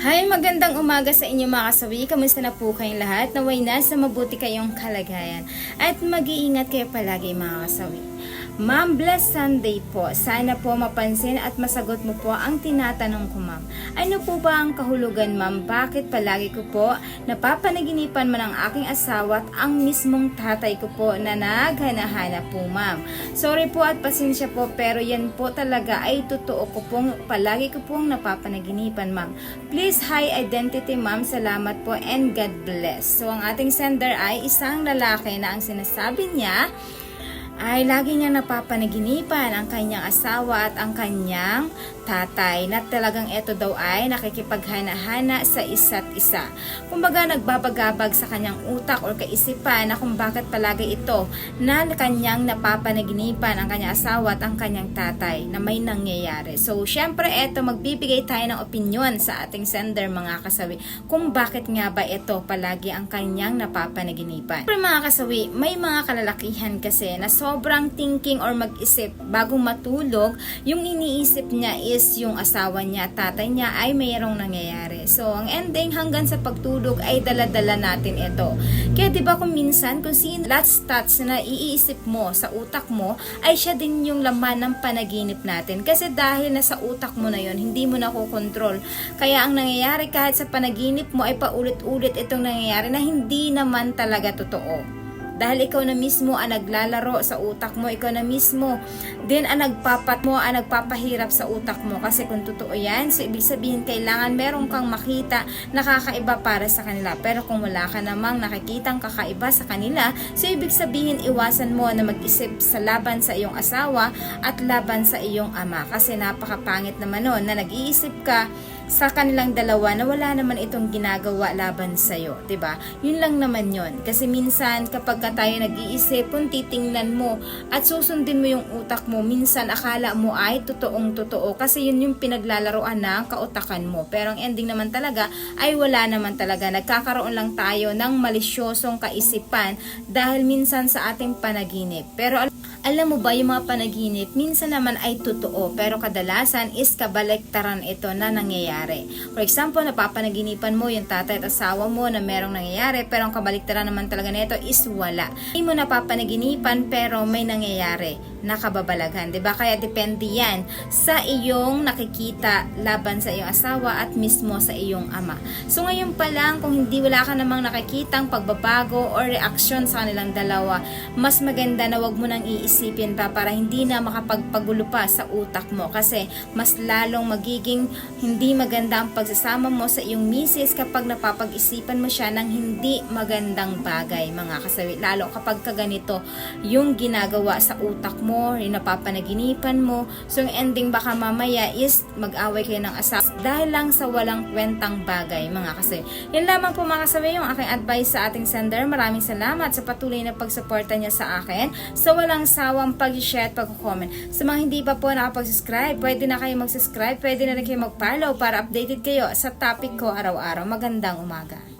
Hi, magandang umaga sa inyo mga kasawi. Kamusta na po kayong lahat? Naway nasa mabuti kayong kalagayan. At mag-iingat kayo palagi mga kasawi. Ma'am, blessed Sunday po. Sana po mapansin at masagot mo po ang tinatanong ko, ma'am. Ano po ba ang kahulugan, ma'am? Bakit palagi ko po napapanaginipan man ang aking asawa at ang mismong tatay ko po na naghana-hana po, ma'am? Sorry po at pasensya po pero yan po talaga ay totoo ko pong palagi ko pong napapanaginipan, ma'am. Please, high identity, ma'am. Salamat po and God bless. So, ang ating sender ay isang lalaki na ang sinasabi niya ay lagi niya napapanaginipan ang kanyang asawa at ang kanyang tatay na talagang ito daw ay nakikipaghana-hana sa isa't isa. Kumbaga nagbabagabag sa kanyang utak o kaisipan na kung bakit palagi ito na kanyang napapanaginipan ang kanyang asawa at ang kanyang tatay na may nangyayari. So, syempre ito magbibigay tayo ng opinion sa ating sender mga kasawi kung bakit nga ba ito palagi ang kanyang napapanaginipan. Pero mga kasawi, may mga kalalakihan kasi na sobrang thinking or mag-isip bago matulog, yung iniisip niya is yung asawa niya, tatay niya ay mayroong nangyayari. So, ang ending hanggang sa pagtulog ay dala-dala natin ito. Kaya 'di ba kung minsan kung sino last thoughts na iisip mo sa utak mo ay siya din yung laman ng panaginip natin. Kasi dahil nasa utak mo na yon, hindi mo na kontrol. Kaya ang nangyayari kahit sa panaginip mo ay paulit-ulit itong nangyayari na hindi naman talaga totoo. Dahil ikaw na mismo ang naglalaro sa utak mo, ikaw na mismo din ang nagpapat mo, ang nagpapahirap sa utak mo. Kasi kung totoo yan, so ibig sabihin kailangan meron kang makita na kakaiba para sa kanila. Pero kung wala ka namang nakikitang kakaiba sa kanila, so ibig sabihin iwasan mo na mag-isip sa laban sa iyong asawa at laban sa iyong ama. Kasi napakapangit naman nun na nag-iisip ka sa kanilang dalawa na wala naman itong ginagawa laban sa'yo, ba? Yun lang naman yon. Kasi minsan kapag ka tayo nag-iisip, kung titingnan mo at susundin mo yung utak mo, minsan akala mo ay totoong totoo kasi yun yung pinaglalaroan ng kautakan mo. Pero ang ending naman talaga ay wala naman talaga. Nagkakaroon lang tayo ng malisyosong kaisipan dahil minsan sa ating panaginip. Pero alam mo ba yung mga panaginip, minsan naman ay totoo, pero kadalasan is kabaliktaran ito na nangyayari. For example, napapanaginipan mo yung tatay at asawa mo na merong nangyayari, pero ang kabaliktaran naman talaga nito is wala. Hindi mo napapanaginipan, pero may nangyayari na kababalaghan, ba? Kaya depende 'yan sa iyong nakikita laban sa iyong asawa at mismo sa iyong ama. So ngayon pa lang kung hindi wala ka namang nakikitang pagbabago or reaksyon sa kanilang dalawa, mas maganda na wag mo nang iisipin pa para hindi na makapagpagulo pa sa utak mo kasi mas lalong magiging hindi maganda ang pagsasama mo sa iyong misis kapag napapag-isipan mo siya ng hindi magandang bagay mga kasawi. Lalo kapag kaganito yung ginagawa sa utak mo, yung napapanaginipan mo. So yung ending baka mamaya is mag-away kayo ng asawa dahil lang sa walang kwentang bagay mga kasawi. Yan lamang po mga kasawi yung aking advice sa ating sender. Maraming salamat sa patuloy na pagsuporta niya sa akin. Sa walang sawang pag-share at pag-comment. Sa mga hindi pa po nakapag-subscribe, pwede na kayo mag-subscribe, pwede na rin kayo mag-follow para updated kayo sa topic ko araw-araw. Magandang umaga.